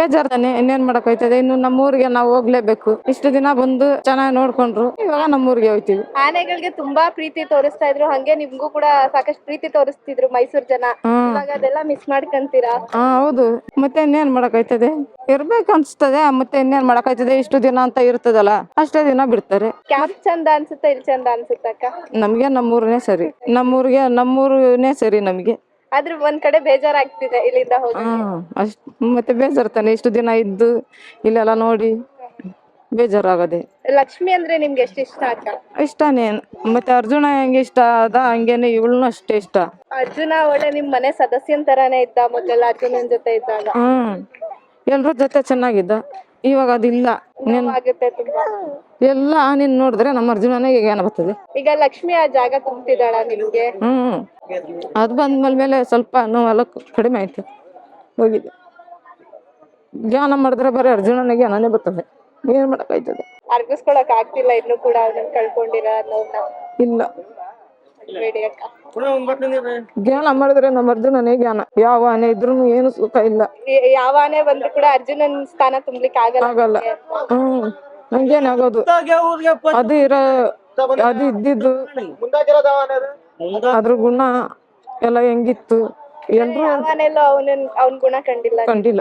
ಬೇಜಾರ್ ತಾನೆ ಇನ್ನೇನ್ ಮಾಡಕ್ ಹೋಯ್ತದೆ? ಇನ್ನು ನಮ್ಮೂರಿಗೆ ನಾವು ಹೋಗ್ಲೇಬೇಕು. ಇಷ್ಟು ದಿನ ಬಂದು ಚೆನ್ನಾಗಿ ನೋಡ್ಕೊಂಡ್ರು. ಇವಾಗ ನಮ್ಮೂರಿಗೆ ಹೋಯ್ತೀವಿ. ಆನೆಗಳಿಗೆ ತುಂಬಾ ಪ್ರೀತಿ ತೋರಿಸ್ತಾ ಇದ್ರು. ಹಂಗೆ ನಿಮ್ಗೂ ಕೂಡ ಸಾಕಷ್ಟು ಪ್ರೀತಿ ತೋರಿಸ್ತಿದ್ರು ಮೈಸೂರ್ ಜನ. ಇವಾಗ ಅದೆಲ್ಲ ಮಿಸ್ ಮಾಡ್ಕಂತೀರಾ? ಹಾ ಹೌದು. ಮತ್ತೆ ಇನ್ನೇನ್ ಮಾಡಕ್ ಹೋಯ್ತದೆ? ಇರ್ಬೇಕು ಅನ್ಸ್ತದೆ ಮತ್ತೆ ಇನ್ನೇನ್ ಮಾಡಕ್ ಆಯ್ತದೆ ಇಷ್ಟು ದಿನ ಅಂತ ಇರ್ತದಲ್ಲ ಅಷ್ಟೇ ದಿನ ಬಿಡ್ತಾರೆ. ಕ್ಯಾಂಪ್ ಚಂದ ಅನ್ಸುತ್ತಾ ಇಲ್ಲಿ ಚಂದ ಅನ್ಸುತ್ತಕ್ಕ ನಮ್ಗೆ ನಮ್ಮೂರನೇ ಸರಿ. ನಮ್ಮೂರಿಗೆ ನಮ್ಮೂರನೇ ಸರಿ ನಮಗೆ. ಆದ್ರೆ ಒಂದ್ ಕಡೆ ಬೇಜಾರಾಗ್ತಿದೆ ಇಲ್ಲಿಂದ ಹೋಗಿ. ಹಾ ಅಷ್ಟ್ ಮತ್ತೆ ಬೇಜಾರ್ತಾನೆ ಇಷ್ಟು ದಿನ ಇದ್ದು ಇಲ್ಲೆಲ್ಲ ನೋಡಿ ಬೇಜಾರಾಗದೆ. ಲಕ್ಷ್ಮಿ ಅಂದ್ರೆ ನಿಮ್ಗೆ ಎಷ್ಟು ಇಷ್ಟ ಅಕ್ಕ ಇಷ್ಟನೇ ಮತ್ತೆ ಅರ್ಜುನ ಹೆಂಗೆ ಇಷ್ಟ ಅದ ಹಂಗೇನೆ ಇವಳನ್ನು ಅಷ್ಟೇ ಇಷ್ಟ. ಅರ್ಜುನ ಒಳ್ಳೆ ನಿಮ್ ಮನೆ ಸದಸ್ಯನ್ ತರಾನೇ ಇದ್ದ ಮೊದಲೆಲ್ಲ ಅರ್ಜುನ ಜೊತೆ ಇದ್ದಾಗ. ಹ್ಮ್ ಎಲ್ರ ಜೊತೆ ಚೆನ್ನಾಗಿದ್ದ. ಇವಾಗ ಅದಿಲ್ಲ. ನೀನ್ ಆಗುತ್ತೆ ತುಂಬಾ. ಎಲ್ಲ ನೀನ್ ನೋಡಿದ್ರೆ ನಮ್ಮ ಅರ್ಜುನನೇ ಈಗ ಏನ ಬರ್ತದೆ. ಈಗ ಲಕ್ಷ್ಮಿ ಆ ಜಾಗ ತುಂಬ್ತಿದ್ದಾಳ ನಿಮ್ಗೆ? ಹ್ಮ್. ಅದು ಬಂದ್ಮೇಲೆ ಮೇಲೆ ಸ್ವಲ್ಪ ನೋವೆಲ್ಲ ಕಡಿಮೆ ಆಯ್ತು. ಹೋಗಿದೆ. ಜ್ಞಾನ ಮಾಡಿದ್ರೆ ಬರೀ ಅರ್ಜುನನಿಗೆ ಜ್ಞಾನನೇ ಬರ್ತದೆ. ಏನ್ ಮಾಡಕ್ಕಾಯ್ತದೆ? ಅರ್ಗಿಸ್ಕೊಳಕ್ ಆಗ್ತಿಲ್ಲ ಇನ್ನು ಕೂಡ ಅದನ್ನ ಕಳ್ಕೊಂಡಿರ ನೋವ್ನ. ಇಲ್ಲ. ಜ್ಞಾನ ಮಾಡಿದ್ರೆ ನಮ್ಮ ಅರ್ಜುನನೇ ಜ್ಞಾನ. ಯಾವ ಆನೆ ಇದ್ರೂ ಏನು ಸುಖ ಇಲ್ಲ. ಯಾವ ಆನೆ ಬಂದ್ರು ಕೂಡ ಅರ್ಜುನನ್ ಸ್ಥಾನ ತುಂಬಲಿಕ್ಕೆ ಆಗಲ್ಲ. ಆಗಲ್ಲ. ಹ್ಮ್. ಹಂಗೇನಾಗೋದು. ಅದು ಇರ ಅದು ಇದ್ದಿದ್ದು. ಅದ್ರ ಗುಣ ಎಲ್ಲ ಹೆಂಗಿತ್ತು? ಎಲ್ರು ಅವ್ನ್ ಗುಣ ಕಂಡಿಲ್ಲ. ಕಂಡಿಲ್ಲ.